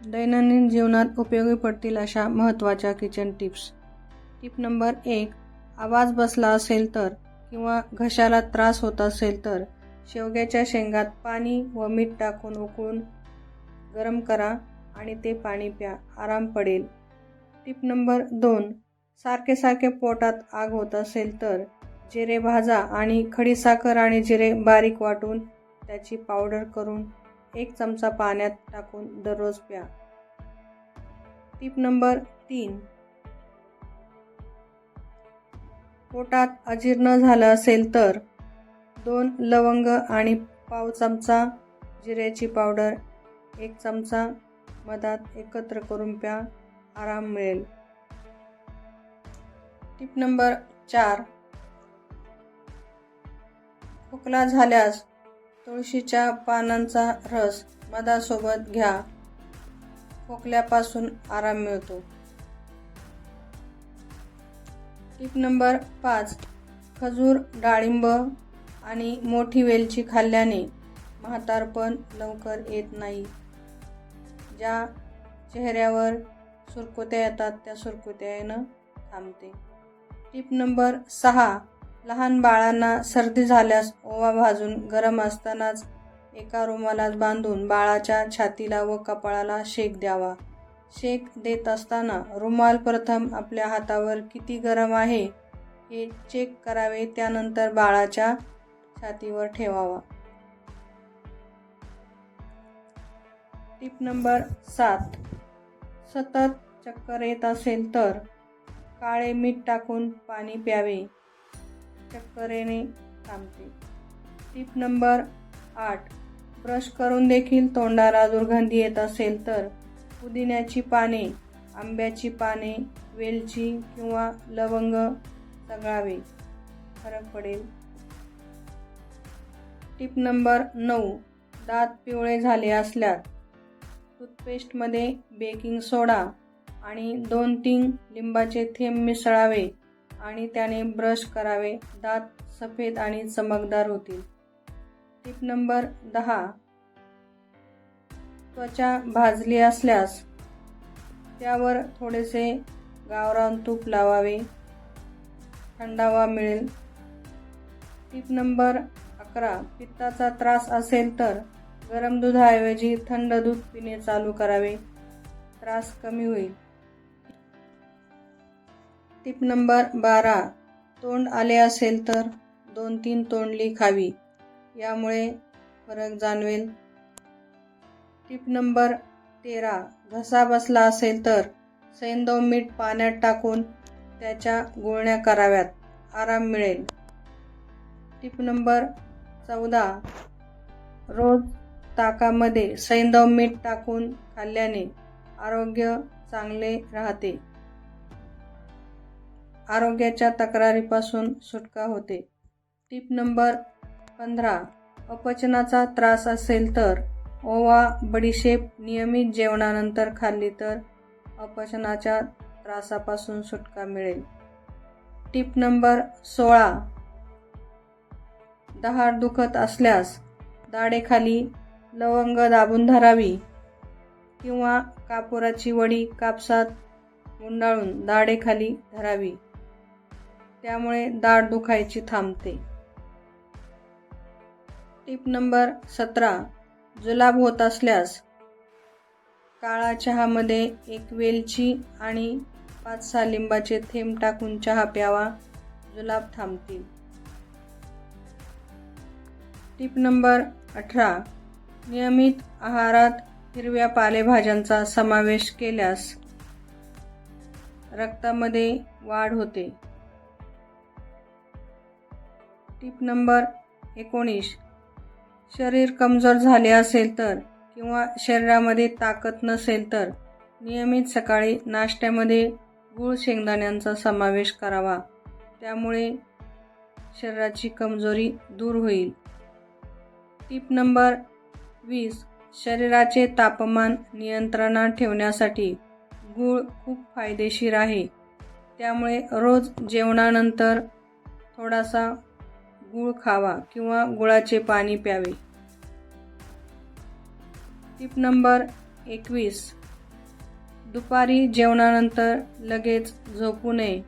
दैनंदिन जीवनात उपयोगी पडतील अशा महत्त्वाच्या किचन टिप्स टिप नंबर एक आवाज बसला असेल तर किंवा घशाला त्रास होत असेल तर शेवग्याच्या शेंगात पाणी व मीठ टाकून उकळून गरम करा आणि ते पाणी प्या आराम पडेल. टिप नंबर दोन सारखे सारखे पोटात आग होत असेल तर जिरे भाजा आणि खडीसाखर आणि जिरे बारीक वाटून त्याची पावडर करून एक चमचा पाण्यात टाकून दररोज प्या. टिप नंबर तीन. पोटात अजीर्ण झालं असेल तर दोन लवंग आणि पाव चमचा जिऱ्याची पावडर एक चमचा मधात एकत्र करून प्या. आराम मिळेल. टिप नंबर चार. खोकला झाल्यास तुळशीच्या पानांचा रस मधासोबत घ्या. खोकल्यापासून आराम मिळतो. टिप नंबर पाच. खजूर डाळिंब आणि मोठी वेलची खाल्ल्याने म्हातारपण लवकर येत नाही. ज्या चेहऱ्यावर सुरकुत्या येतात त्या सुरकुत्या येणं थांबते. टिप नंबर सहा. लहान बाळांना सर्दी झाल्यास ओवा भाजून गरम असतानाच एका रुमालात बांधून बाळाच्या छातीला व कपाळाला शेक द्यावा. शेक देत असताना रुमाल प्रथम आपल्या हातावर किती गरम आहे हे चेक करावे त्यानंतर बाळाच्या छातीवर ठेवावा. टिप नंबर सात. सतत चक्कर येत असेल तर काळे मीठ टाकून पाणी प्यावे. चक्करेने थांबते. टिप नंबर आठ. ब्रश करून देखील तोंडाला दुर्गंधी येत असेल तर पुदिन्याची पाने आंब्याची पाने वेलची किंवा लवंग चघळावे फरक पडेल. टिप नंबर नऊ. दात पिवळे झाले असल्यास टूथपेस्टमध्ये बेकिंग सोडा आणि दोन तीन लिंबाचे थेंब मिसळावे. आणि त्याने ब्रश करावे. दात सफेद आणि चमकदार होतील. टिप नंबर दहा. त्वचा भाजली असल्यास त्यावर थोडेसे गावरान तूप लावावे. थंडावा मिळेल. टिप नंबर अकरा. पित्ताचा त्रास असेल तर गरम दुधाऐवजी थंड दूध पिणे चालू करावे. त्रास कमी होईल. टिप नंबर बारा. तोंड आले असेल तर दोन तीन तोंडली खावी यामुळे फरक जाणवेल. टिप नंबर तेरा. घसा बसला असेल तर सैंदव मीठ पाण्यात टाकून त्याच्या गुळण्या कराव्यात. आराम मिळेल. टिप नंबर चौदा. रोज ताकामध्ये सैंदव मीठ टाकून खाल्ल्याने आरोग्य चांगले राहते. आरोग्याच्या तक्रारीपासून सुटका होते. टिप नंबर पंधरा. अपचनाचा त्रास असेल तर ओवा बडीशेप नियमित जेवणानंतर खाल्ली तर अपचनाच्या त्रासापासून सुटका मिळेल. टिप नंबर सोळा. दहाड दुखत असल्यास दाढेखाली लवंग दाबून धरावी किंवा कापुराची वडी कापसात गुंडाळून दाढेखाली धरावी. त्यामुळे दाढ दुखायची थांबते. टिप नंबर सतरा. जुलाब होत असल्यास काळा चहामध्ये एक वेलची आणि पाच सहा लिंबाचे थेंब टाकून चहा प्यावा. जुलाब थांबतील टिप नंबर अठरा. नियमित आहारात हिरव्या पालेभाज्यांचा समावेश केल्यास रक्तामध्ये वाढ होते. टिप नंबर एकोणीस. शरीर कमजोर झाले असेल तर किंवा शरीरामध्ये ताकद नसेल तर नियमित सकाळी नाश्त्यामध्ये गूळ शेंगदाण्यांचा समावेश करावा. त्यामुळे शरीराची कमजोरी दूर होईल. टिप नंबर वीस. शरीराचे तापमान नियंत्रणात ठेवण्यासाठी गूळ खूप फायदेशीर आहे. त्यामुळे रोज जेवणानंतर थोडासा गूळ खावा किंवा गुळाचे पाणी प्यावे. टिप नंबर एकवीस. दुपारी जेवणानंतर लगेच झोपू नये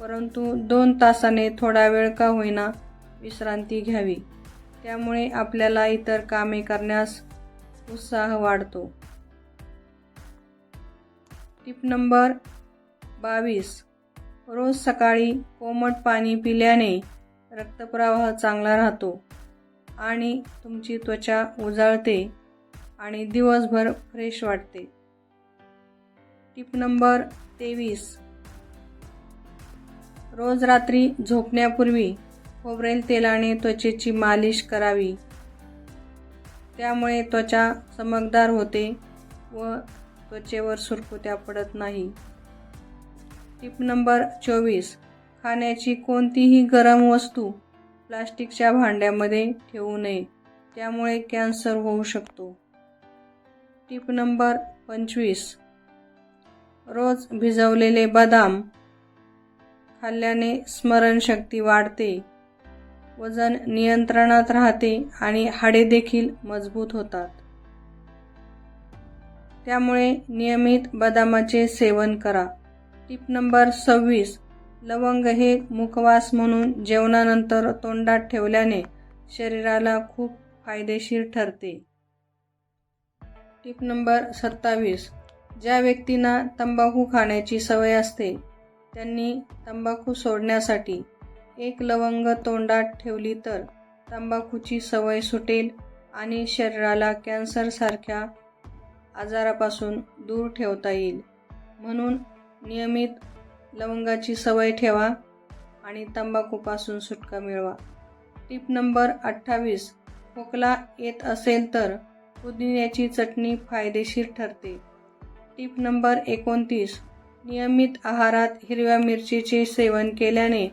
परंतु दोन तासाने थोडा वेळ का होईना विश्रांती घ्यावी. त्यामुळे आपल्याला इतर कामे करण्यास उत्साह वाढतो. टिप नंबर बावीस. रोज सकाळी कोमट पाणी पिल्याने रक्तप्रवाह चांगला राहतो आणि तुमची त्वचा उजाळते आणि दिवसभर फ्रेश वाटते. टिप नंबर तेवीस. रोज रात्री झोपण्यापूर्वी खोबरेल तेलाने त्वचेची मालिश करावी. त्यामुळे त्वचा चमकदार होते व त्वचेवर सुरकुत्या पडत नाही. टिप नंबर चोवीस. खाण्याची कोणतीही गरम वस्तू प्लास्टिकच्या भांड्यामध्ये ठेवू नये. त्यामुळे कॅन्सर होऊ शकतो. टिप नंबर पंचवीस. रोज भिजवलेले बदाम खाल्ल्याने स्मरणशक्ती वाढते. वजन नियंत्रणात राहते आणि हाडे देखील मजबूत होतात. त्यामुळे नियमित बदामाचे सेवन करा. टिप नंबर सव्वीस. लवंग हे मुखवास म्हणून जेवणानंतर तोंडात ठेवल्याने शरीराला खूप फायदेशीर ठरते. टिप नंबर सत्तावीस. ज्या व्यक्तींना तंबाखू खाण्याची सवय असते त्यांनी तंबाखू सोडण्यासाठी एक लवंग तोंडात ठेवली तर तंबाखूची सवय सुटेल आणि शरीराला कॅन्सरसारख्या आजारापासून दूर ठेवता येईल. म्हणून नियमित लवंगाची सवय ठेवा आणि तंबाखूपासून सुटका मिळवा. टिप नंबर अठ्ठावीस खोकला येत असेल तर पुदिन्याची चटणी फायदेशीर ठरते. टिप नंबर एकोणतीस नियमित आहारात हिरव्या मिरचीचे सेवन केल्याने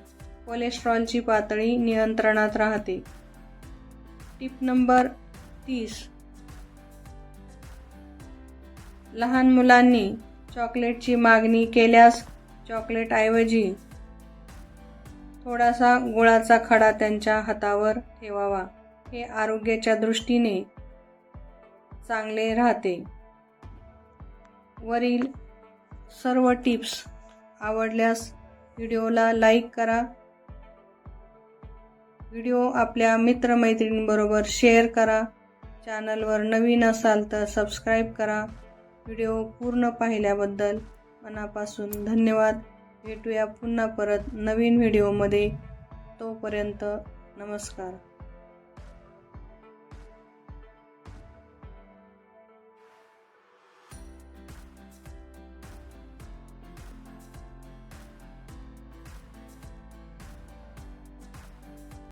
कोलेस्ट्रॉलची पातळी नियंत्रणात राहते. टिप नंबर तीस लहान मुलांनी चॉकलेटची मागणी केल्यास चॉकलेटऐवजी थोडासा गुळाचा खडा त्यांच्या हातावर ठेवावा. हे आरोग्याच्या दृष्टीने चांगले राहते. वरील सर्व टिप्स आवडल्यास व्हिडिओला लाईक करा. व्हिडिओ आपल्या मित्रमैत्रिणींबरोबर शेअर करा. चॅनलवर नवीन असाल तर सबस्क्राईब करा. व्हिडिओ पूर्ण पाहिल्याबद्दल मनापासून धन्यवाद. भेटूया पुन्हा परत नवीन व्हिडिओमध्ये. तोपर्यंत नमस्कार.